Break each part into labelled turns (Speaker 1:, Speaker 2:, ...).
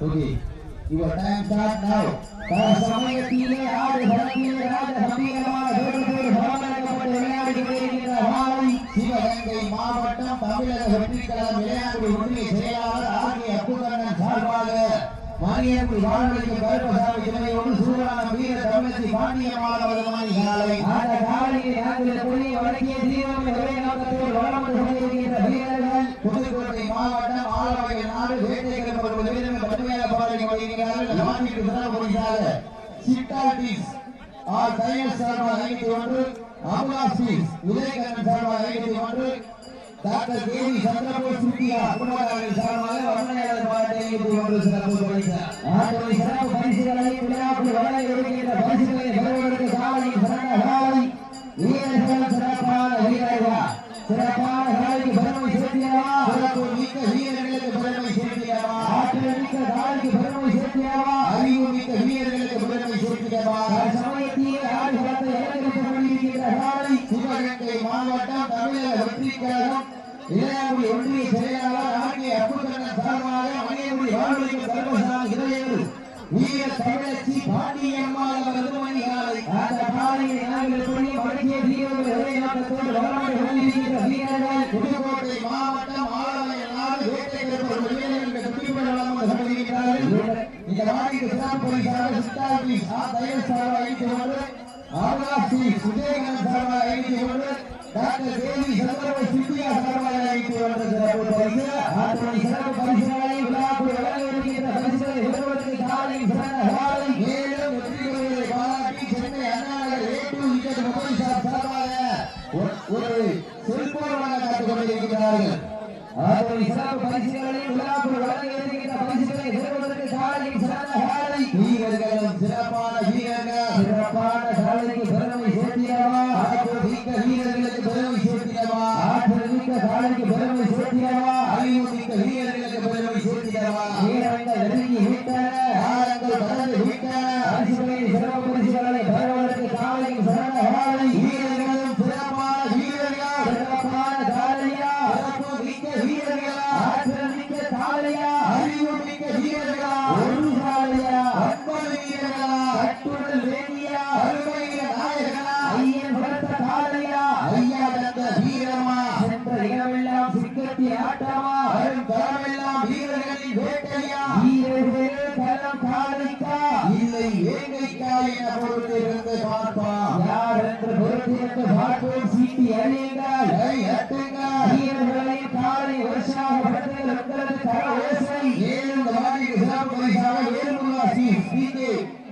Speaker 1: Okay. Your time start now. சமயத்திலே ஆடு பலத்திலே ராஜ கம்பீரமான வேடுதோடு பலமளிக்கப்பட்டு விளையாடி கொண்டிருக்கின்ற வாழை சிவகங்கை மாவட்டம் தமிழக வெற்றிக்கழகம் விளையாட்டு ஒன்றிய செயலாளர் ஆகிய அப்புகண்ணன் சார்பாக மானியக்குடி வாழ்வழிக்கு கருப்பசாமி துணையோடு சூழலான வீர தமிழச்சி பாண்டியம்மாள் அவர்கள் காலை
Speaker 2: அந்த காலையில் நாங்கள் புள்ளி வழங்கிய தீவிரம் ஒரே நோக்கத்தோடு வளம் வந்து வீரர்கள்
Speaker 1: புதுக்கோட்டை வேட்டைகள் வீரர்கள் கடுமையாக பாடல் வருகிறார்கள் நாட்டிற்கு சிறப்பு பரிசாக சிட்டால்டிஸ் ஆர் தையல் சார்பாக ஐநூத்தி ஒன்று அபுலாசிஸ் உதயகரன் சார்பாக ஐநூத்தி ஒன்று டாக்டர் சந்திரபோஸ் குடும்பத்தாரின் சார்பாக வர்ணனையாளர் ஐநூத்தி ஒன்று சிறப்பு
Speaker 2: சிறப்பு பரிசுகளை வளர இருக்கின்ற பரிசுகளை பெறுவதற்கு சிறந்த வீரர்கள் சிறப்பான சிறப்பான காலைக்கு பெருமை சேர்த்தியவா
Speaker 1: சிறப்பு மிக்க
Speaker 2: ஆற்றல் மிக்க காலைக்கு பெருமை சேர்த்தியவா
Speaker 1: அறிவு மிக்க வீரர்களுக்கு பெருமை சேர்க்கிறவா
Speaker 2: சமயத்திலே ஆடுகளத்தை இலக்கரித்துக் கொண்டிருக்கின்ற காலை
Speaker 1: சிவகங்கை மாவட்டம் தமிழக வெற்றி கழகம் இளையாங்குடி ஒன்றிய செயலாளர் ஆகிய அப்புக்கண்ணன் சார்பாக மணியங்குடி வாழ்வழிக்கு கருமசாமி இளையோடு வீர தமிழச்சி பாண்டியம்மாள் அவரது மணிகாலை
Speaker 2: அந்த நாங்கள் புதிய வழங்கிய தீவிரம் ஒரே நோக்கத்தோடு வளம் வந்து கொண்டிருக்கின்ற வீரர்கள்.
Speaker 1: புதுக்கோட்டை மாவட்டம் ஆலய நாடு வேட்டைகள் வீரர்கள் கட்டிப்படம் சம்பளிக்கிறார்கள் இந்த ஆ தயவு சார்பாக ஐந்து ஒன்று ஆகாசி சுஜயகரன் சார்பாக ஒன்று டாக்டர் தேவி சந்திரபு சித்தியா சார்பாக ஐந்து ஒன்று சிறப்பு பரிசு
Speaker 2: ஆற்றலை சிறப்பு பரிசுகளை வழங்க இருக்கின்ற பரிசுகளை காலை சிறந்த காலை
Speaker 1: மேலும் வெற்றிகளை பாராட்டி Chennai Annanagar A to wicket mobile சார்பாக ஒரு- செல்போன் காத்துக் கொண்டிருக்கிறார்கள்.
Speaker 2: ஆற்றலை சிறப்பு பரிசுகளை விழாக்குள் வழங்க இருக்கின்ற பரிசுகளை பெறுவதற்கு காலை சிறந்த காலை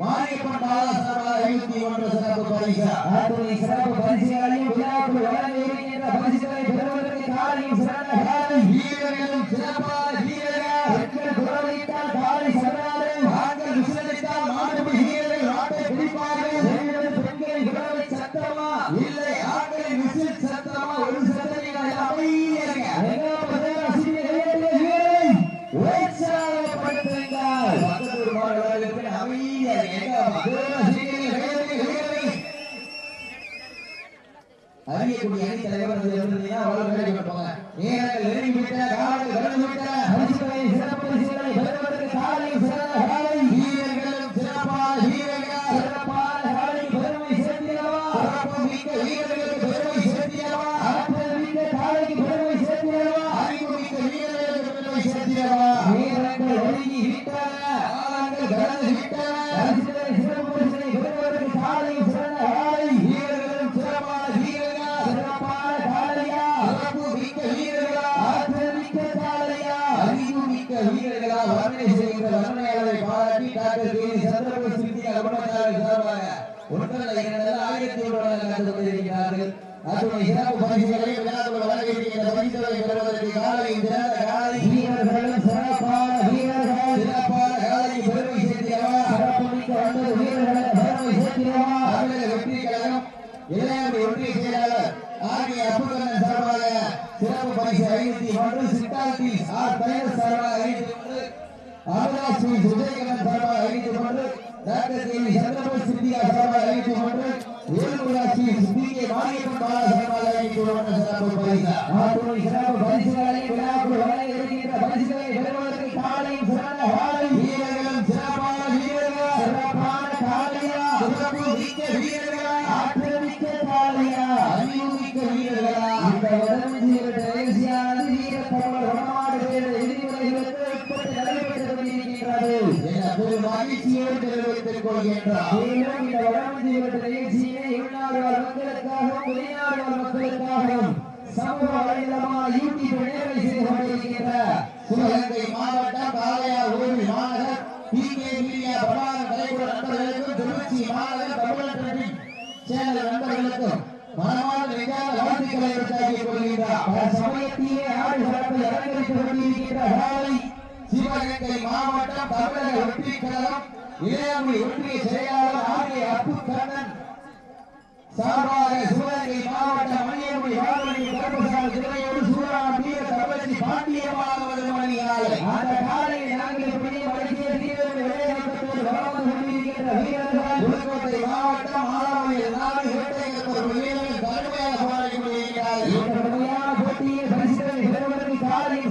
Speaker 1: மாரியப்பன் பாலாசாரா ஐநூத்தி ஒன்று சிறப்பு பரிசு.
Speaker 2: சிறப்பு பரிசுகளையும் விழாக்குள் வழங்க இருக்கின்ற பரிசுகளை பெறுவதற்கு காலையும் சிறந்த காலை
Speaker 1: வீரர்களும் சிறப்பான வீரர்கள்
Speaker 2: பெண்கள் குரலிட்டால் காலை சரணாலே
Speaker 1: ஆண்கள் விசிலடித்தால் மாடுபடி வீரர்கள் நாட்டை பிடிப்பார்கள்
Speaker 2: பெண்கள் பெண்களின் குரலை சத்தமா
Speaker 1: இல்லை ஆண்களின் விசில் சத்தமா ஒரு சத்தத்தை அமைதியாக
Speaker 2: எங்க பதவியில் அசிங்க கையெழுத்து வீரரை உற்சாகப்படுத்துங்கள்
Speaker 1: பக்கத்தூர் மாவட்டத்திற்கு அமைதியாக எங்க வீரர்கள் சீக்கிரம் கையெழுத்து வீரரை அறியக்கூடிய அணி தலைவர் வந்து இருந்தீங்கன்னா அவ்வளவு நீங்க கொடுப்பாங்க நெருங்கி விட்ட காலங்கள் கடந்து விட்ட டாக்டர் சார்பாக ஒன்றரை இரண்டு ஆயிரத்தி ஒன்று கலந்து கொண்டிருக்கிறார்கள். அத்துணை சிறப்பு பரிசுகளை விழாக்குள் வழங்க இருக்கின்ற பரிசுகளை பெறுவதற்கு காலை சிறந்த காலை
Speaker 2: வீரர்களும் சிறப்பான வீரர்கள்
Speaker 1: சிறப்பான காலை பெருமை சேர்த்திடவா
Speaker 2: சிறப்பு மிக்க வந்தது வீரர்களுக்கு பெருமை சேர்த்திடவா
Speaker 1: தமிழக வெற்றி கழகம் இளையாண்டி ஒன்றிய செயலாளர் ஆகிய அப்புகண்ணன் சார்பாக சிறப்பு பரிசு ஐநூத்தி ஒன்று சித்தார்த்தி ஆர் தயர் சார்பாக ஐநூத்தி ஒன்று அமராஜ் ஸ்ரீ சுஜயகரன் சார்பாக ஐநூத்தி ஒன்று டாக்டர் கே வி சந்திரபோஸ் சித்தியா சார்பாக மாரியப்பன் பாலா சார்பாக ஐநூத்தி ஒன்று சிறப்பு பரிசு.
Speaker 2: ஆற்றுமை பரிசுகளை விழாக்குள் வழங்க இருக்கின்ற பரிசுகளை மேலும் இந்த வடமஞ்சி விரட்டு மக்களுக்காகவும் வெளிநாடு மக்களுக்காகவும் சமூக வலைதளமான யூடியூப் நேரலை செய்து கொண்டிருக்கின்ற
Speaker 1: சிவகங்கை மாவட்டம் காளையார் மாநகர் மீடியா கலைக்குழு நண்பர்களுக்கும் திருச்சி மாநகர் சேனல் நண்பர்களுக்கும் மனமான வாழ்த்துக்களை உற்சாகிக் கொள்கின்றார்.
Speaker 2: பல சமயத்திலே ஆடு அலங்கரித்துக் கொண்டிருக்கின்ற காலை
Speaker 1: சிவகங்கை மாவட்டம் தமிழக வெற்றி கழகம் இளையாமொழி ஒன்றிய செயலாளர் கண்ணன் சார்பாக சிவகங்கை கருப்பசாமி திரையோடு வீர பாண்டியமாக
Speaker 2: அந்த நாங்கள் வளர்ந்து கொண்டிருக்கின்ற வீரர்கள்
Speaker 1: புதுக்கோட்டை மாவட்டம் நாடு வீரர்கள் கடுமையாக போராடி கொண்டிருக்கிறார்கள்
Speaker 2: இந்த கடுமையான போட்டியை பரிசுகளை பெறுவதற்கு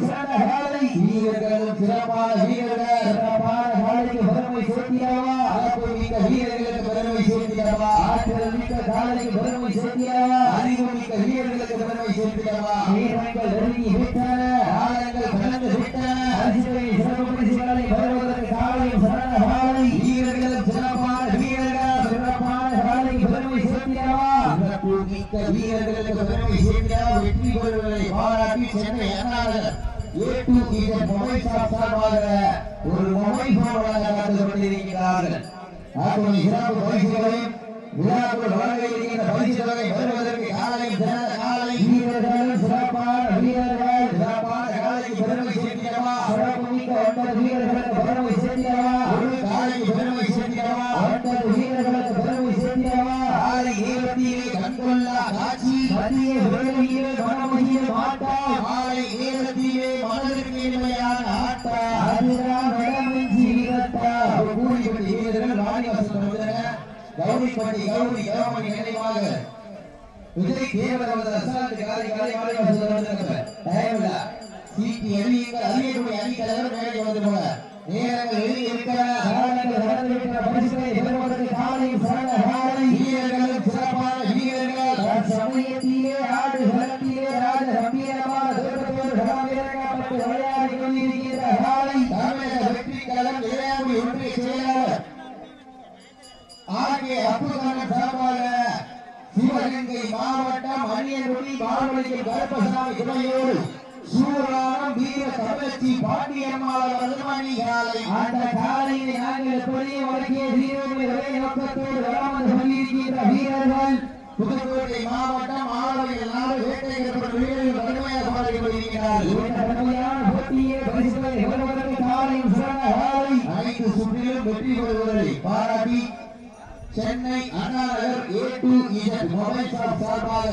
Speaker 2: சிறந்த காலை.
Speaker 1: சிறப்பான வீரர்கள்
Speaker 2: சிறப்பான காலைக்கு பெருமை சேர்த்தியாவா
Speaker 1: சிறப்பு மிக்க வீரர்களுக்கு பெருமை சேர்த்திடவா
Speaker 2: ஆற்றல் மிக்க காலைக்கு பெருமை சேர்த்தியாவா
Speaker 1: அறிவு மிக்க வீரர்களுக்கு பெருமை சேர்த்திடவா
Speaker 2: வீரர்கள் நெருங்கி விட்டன
Speaker 1: காலங்கள் கடந்து விட்டன
Speaker 2: பரிசுகளை சிறப்பு பரிசுகளை பெறுவதற்கு காலையில் சிறந்த காலை
Speaker 1: வீரர்களும் சிறப்பான வீரர்கள்
Speaker 2: சிறப்பான காலைக்கு பெருமை சேர்த்தியாவா
Speaker 1: சிறப்பு மிக்க வீரர்களுக்கு பெருமை சேர்த்திட வெற்றி பெறுவதை பாராட்டி Chennai Annanagar A to Z ஒரு மொபைல் போன் கொண்டிருக்கிறார்கள் அத்துணை சிறப்பு பரிசுகளையும் விழாக்குள் வழங்க இருக்கின்ற பரிசு பெறுவதற்கு காலை காலை
Speaker 2: வீரர்கள் சிறப்பான வீரர்கள்
Speaker 1: சிறப்பான காலைக்கு பெருமை சேர்த்திடவா
Speaker 2: சிறப்பு மிக்க ஒன்பது வீரர்களுக்கு
Speaker 1: நினைவாக விஜய் தேவரவத அசாந்து காலை காலை ராணிவாசல் சீட்டி அறியக்கூடிய அணி தலைவர் மேலே வந்து போல நேரங்கள் எழுதி இருக்கிற
Speaker 2: பரிசுகளை காலை
Speaker 1: வீரர்களும் சிறப்பான ஆகிய அப்புகண்ணன் சிவகங்கை மாவட்டம் அணியங்குடி பால்வழியில் கருப்பசாமி துணையோடு சூரானம் வீர தமிழச்சி பாண்டியம்மாள் அவரது மணிகாலை
Speaker 2: அந்த காலையை நாங்கள் எப்படி வழங்கிய வீரர்களை ஒரே நோக்கத்தோடு வராமல் சொல்லியிருக்கின்ற வீரர்கள்
Speaker 1: புதுக்கோட்டை மாவட்டம் நாடு வீரர்கள் பாடி
Speaker 2: இந்த கடுமையான போட்டியை பரிசுகளை சிறந்த காலை
Speaker 1: சுற்றிலும் வெற்றி பெறுவதை பாராட்டி Chennai Anna Nagar A to Z mobile shop சார்பாக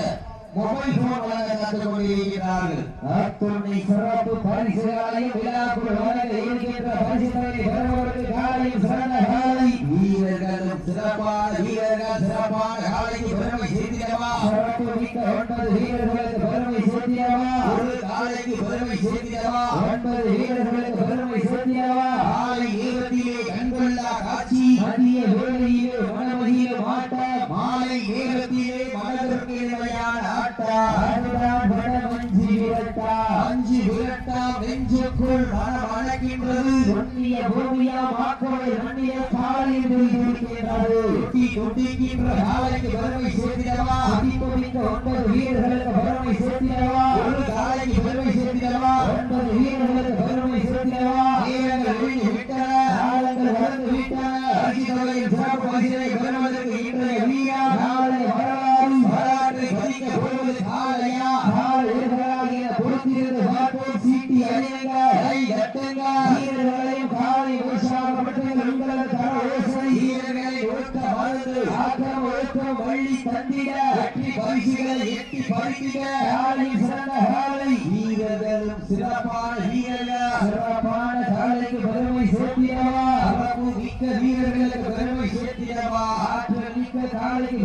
Speaker 1: மொபைல் போன் வழங்க காத்துக் கொண்டிருக்கிறார்கள்.
Speaker 2: அத்துணை சிறப்பு பரிசுகளையும் விழாக்குள் வழங்க இருக்கின்ற பரிசுகளை பெறுவதற்கு காலையில் சிறந்த காலை.
Speaker 1: வீரர்களும் சிறப்பான வீரர்கள் சிறப்பான காலைக்கு பெருமை சேர்த்திடவா?
Speaker 2: சிறப்பு மிக்க ஒன்பது வீரர்களுக்கு பெருமை சேர்த்தியவா
Speaker 1: ஒரு காலைக்கு பெருமை சேர்த்திடவா?
Speaker 2: ஒன்பது வீரர்களுக்கு பெருமை சேர்த்தியவா
Speaker 1: காலை நேரத்திலே கண்கொள்ளா காட்சி.
Speaker 2: மதிய
Speaker 1: இருக்கின்ற காலைக்கு பெருமை சேர்த்திடவா
Speaker 2: மதிப்பு மிக்க ஒன்பது வீரர்களுக்கு பெருமை சேர்த்தியவா
Speaker 1: ஒரு காலைக்கு பெருமை சேர்த்திடவா
Speaker 2: ஒன்பது வீரர்களுக்கு பெருமை சேர்த்தியவா
Speaker 1: நேரங்கள் ஒழுங்கி விட்டன
Speaker 2: காலங்கள் வளர்ந்து விட்டன
Speaker 1: பரிசு தொகையின் சிறப்பு பரிசினை பெறுவதற்கு இன்றைய வீரம்
Speaker 2: நாளை வரலாறு
Speaker 1: வரலாற்றை பதிக்க போவது காலையா
Speaker 2: நாளை வீரர்களாகிய பொறுத்திருந்து பார்ப்போம் சீட்டி அணியுங்க
Speaker 1: கை கட்டுங்க
Speaker 2: வீரர்களையும் காலை உற்சாகப்பட்டு உங்களது தர ஓசை
Speaker 1: வீரர்களை ஒடுக்க மருந்து
Speaker 2: ஆக்கம் ஒழுக்கம் வள்ளி தந்திட
Speaker 1: வெற்றி பரிசுகளை எட்டி பறித்திட
Speaker 2: காலை சிறந்த காலை
Speaker 1: வீரர்களும் சிறப்பான வீரர்கள்
Speaker 2: சிறப்பான காலைக்கு பெருமை சேர்த்திடவா
Speaker 1: சிறப்பு மிக்க வீரர்களுக்கு பெருமை சேர்த்திடவா
Speaker 2: ஆற்றல் மிக்க காலைக்கு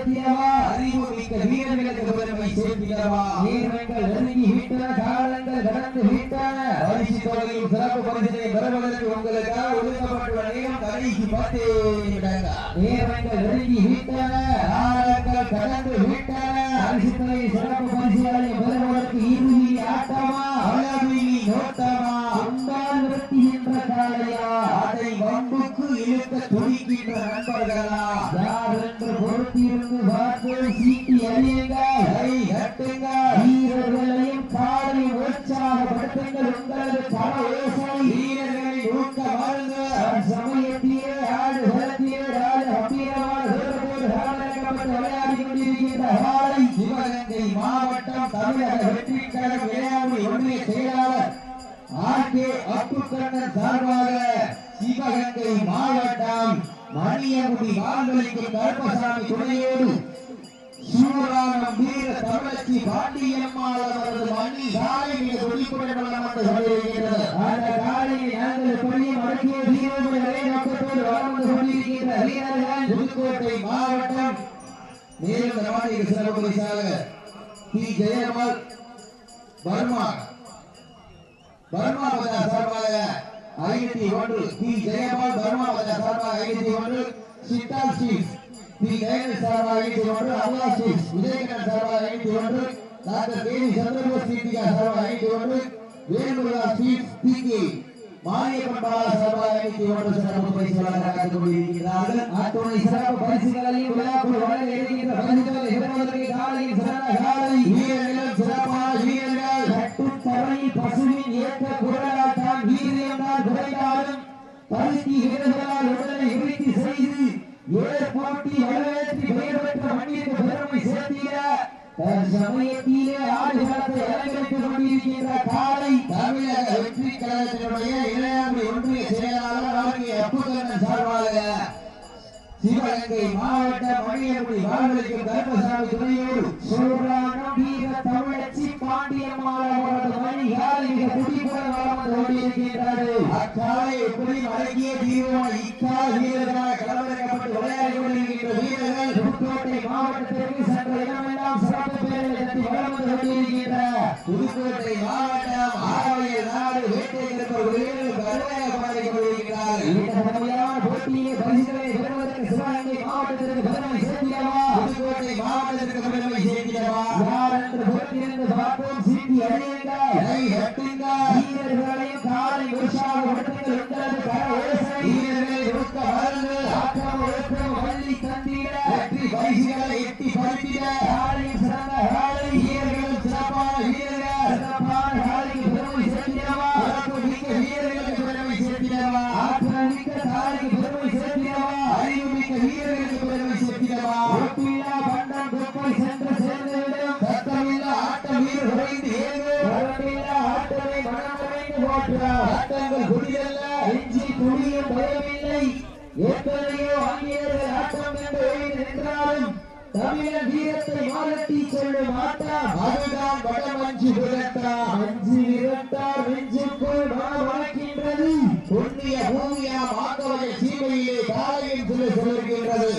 Speaker 2: பெருமை சேர்த்திடவா
Speaker 1: அறிவு மிக்க வீரர்களுக்கு பெருமை சேர்த்திடவா?
Speaker 2: வீரர்கள் நெருங்கி விட்டன காலங்கள் கடந்து விட்டன
Speaker 1: பரிசு தொகையில் சிறப்பு பரிசினை பெறுவதற்கு உங்களுக்காக ஒதுக்கப்பட்டுள்ள நேரம் கடைசி பத்து
Speaker 2: வீரர்கள் நெருங்கி விட்டன
Speaker 1: காலங்கள் கடந்து விட்டன
Speaker 2: பரிசுகளை சிறப்பு பரிசுகளை பெறுவதற்கு இறுதி ஆட்டமா?
Speaker 1: அளவிலி நோட்டமா? துடிக்கின்ற நண்பர்களா?
Speaker 2: யார் என்று பொறுத்திருந்து பார்த்து சீட்டி அறியுங்கள்
Speaker 1: கை கட்டுங்கள்
Speaker 2: வீரர்களையும் காலை உற்சாகப்படுத்துங்கள். உங்களது பல யோசனை
Speaker 1: வீரர்களை ஊக்க வாருங்கள்
Speaker 2: சமயத்திலே ஆடு களத்திலே ராஜ அம்பீரமான தேவதேவர் ராமலிங்கப்பட்டு விளையாடி கொண்டிருக்கின்ற காலை
Speaker 1: சிவகங்கை மாவட்டம் தமிழக வெற்றி கழக விளையாட்டு ஒன்றிய செயலாளர் ஆர் கே அப்புக்கண்ணன் சார்பாக சிவகங்கை மாவட்டம் மணியகுடி வாழ்வழிக்கும் கருப்பசாமி துணையோடு. சூரானம் வீர தமிழச்சி பாண்டியம்மாள் அவரது மணி சாலை மிக துடிப்புடன் வளம் வந்து
Speaker 2: அந்த காலையை நாங்கள் எப்படியும் அடக்கிய தீர்வுகளை நோக்கத்தோடு வளர்ந்து கொண்டிருக்கின்ற வீரர்கள்
Speaker 1: புதுக்கோட்டை மாவட்டம். மேலும் ரவானிக்கு சிறப்பு பரிசாக பி. ஜெயமல் வர்மா. வர்மா பஜார் சார்பாக ஐநூத்தி ஒன்று பி ஜெயபால் பர்மா பஜார் சார்பாக ஐநூத்தி ஒன்று சித்தால் சீஸ். பி ஜெயன் சார்பாக ஐநூத்தி ஒன்று அல்லா சீஸ். விஜயகண்ணன் சார்பாக ஐநூத்தி ஒன்று டாக்டர் கேவி சந்திரபோஸ் தீபிகா சார்பாக ஐநூத்தி ஒன்று வேணுகுலா சீஸ் பி கே. மாரியப்பன் பாலா சார்பாக ஐநூத்தி ஒன்று சிறப்பு பரிசு வழங்க கொண்டிருக்கிறார்கள்.
Speaker 2: அத்துணை சிறப்பு பரிசுகளையும் விழாக்குள் வழங்க இருக்கின்ற பரிசுகளை பெறுவதற்கு காலையில் சிறந்த காலை.
Speaker 1: வீரர்களும் சிறப்பான வீரர்கள்.
Speaker 2: கட்டுத்தரை பசுவின் ஏற்ற குரலால் தான் வீரியம் தான் குறைந்தாலும் பருத்தி வீரர்களால் உடலை விருத்தி செய்து ஏற்போட்டி வரவேற்றி பெயர் பெற்ற மண்ணிற்கு பெருமை சேர்த்திட சமயத்திலே ஆடுகளத்தை அலங்கரித்துக் கொண்டிருக்கின்ற காலை
Speaker 1: தமிழக வெற்றி கழகத்தினுடைய இளையாண்மை ஒன்றிய செயலாளர் அவருடைய அப்புகண்ணன் சார்பாக சிவகங்கை மாவட்ட மணியகுடி வாழ்வழிக்கும் தர்மசாமி துணையோடு
Speaker 2: சூரானம் வீர தமிழச்சி பாண்டியம்மாள் அவரது மணி காலை மிக துடிப்புடன் வளம் வந்து
Speaker 1: அக்காலை எப்படி அடங்கிய தீவிரமான இக்கா வீரர்களாக கலவரக்கப்பட்டு விளையாடி கொண்டிருக்கின்ற வீரர்கள்
Speaker 2: புதுக்கோட்டை மாவட்டத்திற்கு சென்ற இடமெல்லாம் சிறப்பு பேரில் தட்டி வளம் கொண்டிருக்கின்ற
Speaker 1: புதுக்கோட்டை மாவட்ட ஆராயல் நாடு வேட்டை கிடப்பவர் வீரர்கள் கடுமையாக போராடி கொண்டிருக்கிறார்கள்.
Speaker 2: இந்த கடுமையான போட்டியிலே பரிசுகளை பெறுவதற்கு சிவகங்கை மாவட்டத்திற்கு பெருமை சேர்த்திடவா?
Speaker 1: புதுக்கோட்டை மாவட்டத்திற்கு பெருமை சேர்க்கிறவா
Speaker 2: யார் என்று பொறுத்திருந்து பார்ப்போம் சீட்டி அறியுங்கள் வீரர்களையும் காலை உற்சாகப்படுத்துங்கள் உங்களது கர ஓசை.
Speaker 1: வீரர்களை ஒடுக்க வாருங்கள்
Speaker 2: ஆக்கம் ஒழுக்கம் வள்ளி தந்திட.
Speaker 1: வெற்றி பரிசுகளை எட்டி பறித்திட.
Speaker 2: காலை சிறந்த காலை.
Speaker 1: வீரர்களும் சிறப்பான வீரர்கள்.
Speaker 2: சிறப்பான காலைக்கு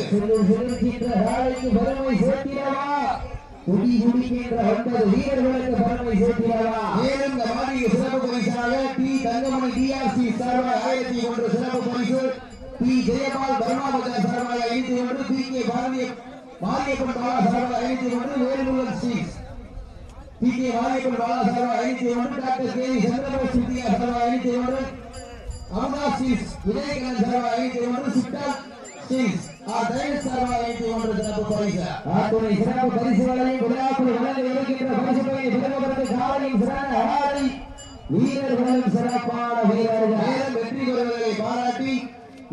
Speaker 1: சொல்லுகின்றது
Speaker 2: சிறு சிறுக்கின்ற காலைக்கு பெருமை சேர்த்திடவா துடி துடிக்கின்ற ஒன்பது வீரர்களுக்கு பெருமை சேர்த்திடவா
Speaker 1: மேலும் இந்த மாதிரி சிறப்பு பரிசாக டி தங்கமணி டிஆர்சி சார்பாக ஆயிரத்தி ஒன்று சிறப்பு பரிசு பி ஜெயபால் சார்பாக ஐந்து ஒன்று பி கே பாரதிய மாரியப்பன் பாலா சார்பாக ஒன்று வேலுமுருகன் பி கே மாரியப்பன் பாலா சார்பாக ஒன்று டாக்டர் கே சந்திரபோஸ் சார்பாக ஒன்று சார்பாக ஒன்று ஐந்து ஒன்று சிறப்பு பரிசு.
Speaker 2: அத்துணை சிறப்பு பரிசுகளையும் விழாக்குள் வழங்க இருக்கின்ற பரிசுகளை பெறுவதற்கு காலையும் சிறந்த ஆளை வீரர்களும் சிறப்பான வீரர்கள்.
Speaker 1: வெற்றி பெறுவதை பாராட்டி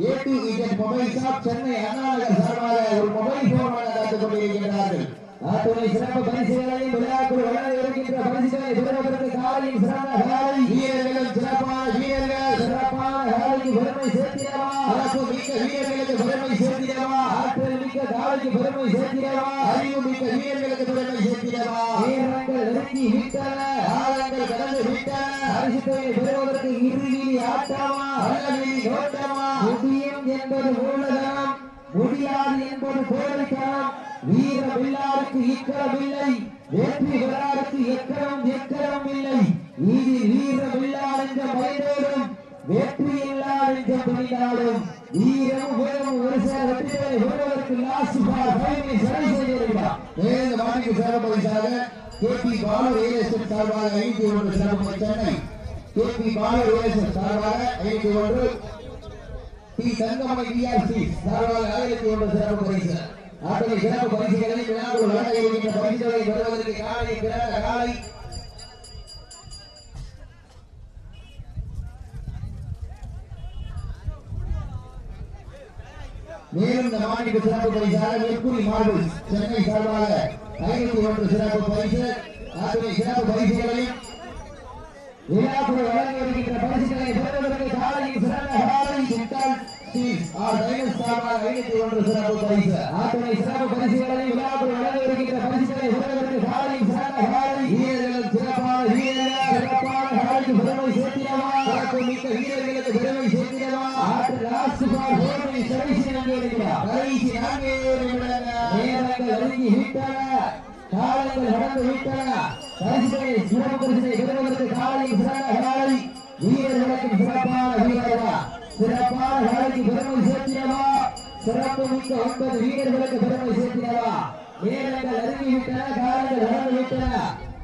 Speaker 1: A to Z mobile shop Chennai Annanagar சார்பாக ஒரு மொபைல் போன் வழங்க காத்துக் கொண்டிருக்கிறார்கள்
Speaker 2: அத்துணை சிறப்பு பரிசுகளையும் விழாக்குள் வழங்க இருக்கின்ற பரிசுகளை பெறுவதற்கு காலையும் சிறந்த காலை
Speaker 1: வீரர்களும் சிறப்பான வீரர்கள்.
Speaker 2: சிறப்பான காலைக்கு பெருமை சேர்த்திடவா?
Speaker 1: சிறப்பு மிக்க வீரர்களுக்கு சேர்த்திடவா?
Speaker 2: ஆற்றல் மிக்க காலைக்கு பெருமை சேர்த்திடவா?
Speaker 1: அறிவு மிக்க வீரர்களுக்கு பெருமை சேர்த்திடவா?
Speaker 2: வீரர்கள் நெருங்கி விட்டன.
Speaker 1: காலங்கள் கடந்து விட்டன.
Speaker 2: பரிசுகளை பெறுவதற்கு இறுதியில் ஆட்டமா
Speaker 1: நல்லவெளி நோட்டமா
Speaker 2: முடியும் என்பது மூலதனம் முடியாது என்பது கோழைத்தனம் வீர வில்லாருக்கு இக்கரமில்லை வெற்றி விழாருக்கு எக்கரம் எக்கரம் இல்லை. இது வீர வில்லார் என்ற பயனோடும் வெற்றி இல்லா என்ற வீரம் உயரம் ஒரு சில வெற்றிகளை பெறுவதற்கு லாஸ்ட் பார் பயனை சரி செய்திருக்கிறார்.
Speaker 1: மேலும் இந்த மாநில கேபி பாலு ரியல் சார்பாக ஐந்து ஒன்று சிறப்பு சென்னை. கேபி பாலு ரியல் சார்பாக ஐந்து ஒன்று. டி தங்கமணி டிஆர்சி சார்பாக ஆயிரத்தி ஒன்று சிறப்பு பரிசு. அத்தகைய சிறப்பு பரிசுகளை விழாக்குள் வழங்க இருக்கின்ற பரிசுகளை பெறுவதற்கு காலை பிறந்த காலை மேலும் இந்த மாநில சிறப்பு பரிசாக மேற்கூறி மார்பிள் சென்னை சார்பாக ஐநூத்தி ஒன்று சிறப்பு பரிசு. அத்தனை சிறப்பு பரிசுகளையும் விழாக்குழு வழங்கி வருகின்ற பரிசுகளை பெறுவதற்கு சிறந்த சித்தால் ஐநூத்தி ஒன்று சிறப்பு பரிசு.
Speaker 2: சிறப்பு பரிசுகளை வருகின்ற பரிசுகளை பெறுவதற்கு சிறந்த கடைசி நம்பி இருக்கிறார்
Speaker 1: கடைசி நான்கே நிமிடங்கள்.
Speaker 2: நேரங்கள் நெருங்கி விட்டன காலங்கள் நடந்து விட்டன பரிசுகளை சிறப்பு பரிசுகளை பெறுவதற்கு காலை சிறந்த காலை வீரர்களுக்கும் சிறப்பான வீரர்களா சிறப்பான காலைக்கு பெருமை சேர்த்தினவா சிறப்பு மிக்க ஒன்பது வீரர்களுக்கு பெருமை சேர்த்தினவா நேரங்கள் நெருங்கி விட்டன காலங்கள் நடந்து விட்டன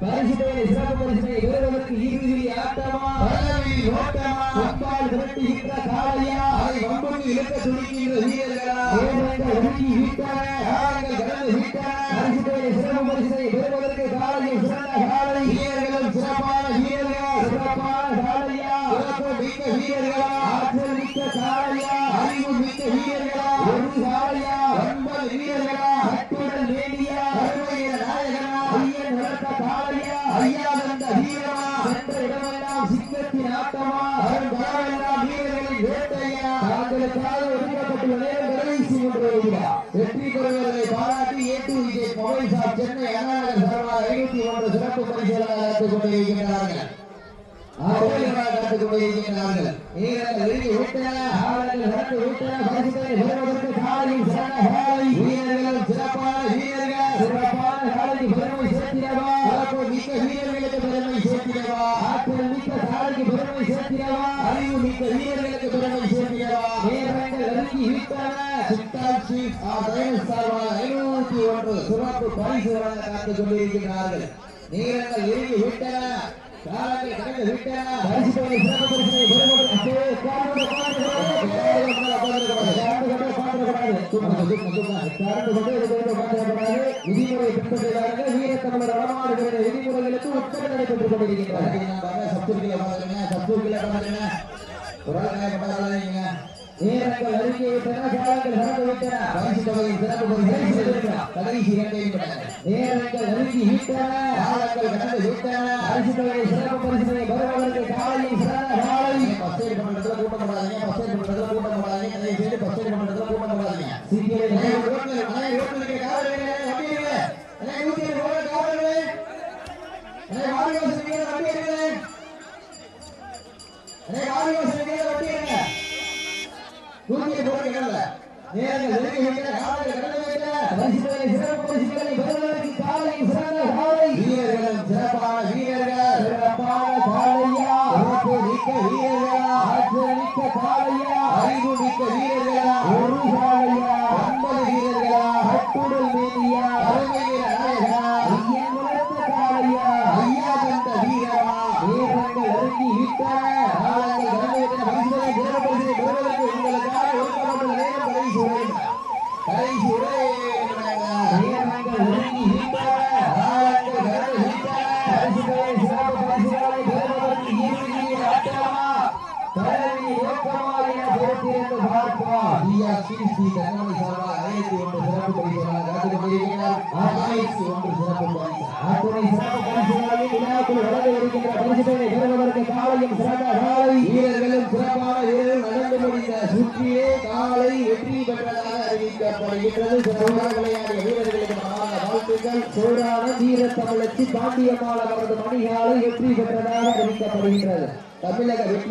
Speaker 2: பரிசுகளை சிறப்பு பரிசுகளை பெறுவதற்கு இறுதி ஆட்டமா?
Speaker 1: பல்லவி ஓட்டமா?
Speaker 2: கொம்பால் விரட்டுகின்ற காலையா
Speaker 1: அதை வம்புக்கு இழுக்க துடிக்கின்ற வீரர்களா?
Speaker 2: நேரங்கள் நெருங்கி விட்டன
Speaker 1: காலங்கள் கடந்து விட்டன
Speaker 2: பரிசுகளை சிறப்பு பரிசுகளை பெறுவதற்கு காலையில் சிறந்த காலை
Speaker 1: வீரர்களும் சிறப்பான வீரர்கள்.
Speaker 2: சிறப்பான காலைக்கு பெருமை சேர்த்திடவா?
Speaker 1: சிறப்பு மிக்க வீரர்களுக்கு பெருமை சேர்த்திடவா?
Speaker 2: ஆற்றல் மிக்க காலைக்கு பெருமை சேர்த்திடவா?
Speaker 1: அறிவு மிக்க வீரர்களுக்கு பெருமை சேர்த்திடவா?
Speaker 2: நேரங்கள் நெருங்கி விட்டன.
Speaker 1: சித்தால் ஸ்வீட் ஆர் டைனஸ் சார்பாக ஐநூத்தி ஒன்று சிறப்பு பரிசுகளாக காத்துக் கொண்டிருக்கிறார்கள் நீங்கள் நெருங்கி விட்டன காலங்கள் கடந்து விட்டன
Speaker 2: பரிசுகளை சிறப்பு பரிசுகளை பெறுவதற்கு அப்படியே உட்கார்ந்து விதிமுறை பின்பற்றுகிறார்கள் வீரத்தமிழர் விதிமுறைகளுக்கு நடைபெற்றுக் கொண்டிருக்கின்றனர் நேரங்கள் அருகே விட்டன. காலங்கள் நடந்து விட்டன அருகி விட்டன. பரிசு தொகை சிறப்பு பரிசுகளை பெறுவதற்கு காலையில் சிறந்த காலை. சீக்கிரம்
Speaker 1: நேரங்கள் நெருங்கி விட்டன. காலங்கள் கடந்து விட்டன
Speaker 2: பரிசுகளை சிறப்பு பரிசுகளை பெறுவதற்கு காலையில் சிறந்த காலை
Speaker 1: வீரர்களும் சிறப்பான வீரர்கள்
Speaker 2: சிறப்பான காலையா
Speaker 1: சிறப்பு மிக்க வீரர்களா
Speaker 2: ஆற்றல் மிக்க காலையா
Speaker 1: அறிவு மிக்க வீரர்களா
Speaker 2: ஒரு காலையா
Speaker 1: ஒன்பது வீரர்களா
Speaker 2: கட்டுடல் மேனியா
Speaker 1: அருமையில நாயகனா
Speaker 2: ஐயன் வளர்த்த காலையா
Speaker 1: ஐயா தந்த வீரமா
Speaker 2: நேரங்கள் அருகி விட்டன
Speaker 1: காலங்கள் கடந்து விட்டன பரிசுகளை சிறப்பு பரிசுகளை பெறுவதற்கு உங்களுக்காக ஒதுக்கப்பட்டுள்ள நேரம் கடைசி உரை கடைசி உரை
Speaker 2: நேரங்கள் அருகி விட்டன
Speaker 1: காலங்கள் கடந்து விட்டன
Speaker 2: பரிசுகளை சிறப்பு பரிசுகளை பெறுவதற்கு இறுதி ஆட்டமா தலைவி நோக்கமா என பொறுத்திருந்து பார்ப்போம்
Speaker 1: கண்ணாடி சார்பாக ஆயிரத்தி ஒன்று சிறப்பு பரிசுகளாக காத்துக் கொண்டிருக்கிறார் ஆயிரத்தி ஒன்று சிறப்பு பரிசு
Speaker 2: அத்துணை சிறப்பு விழாக்குள் பரிசுகளை பெறுவதற்கு காலையும் சிறந்த காலை
Speaker 1: வீரர்களும் சிறப்பான வீரர்கள் நடந்து முடிந்த காலை வெற்றி பெற்றதாக அறிவிக்கப்படுகின்றது சிறப்பாக விளையாடிய வீரர்களுக்கு வாழ்த்துக்கள்
Speaker 2: சோழான வீர தமிழச்சி பாண்டியம்மாள் அவரது மணிகாலை வெற்றி பெற்றதாக அறிவிக்கப்படுகின்றது
Speaker 1: தமிழக வெற்றி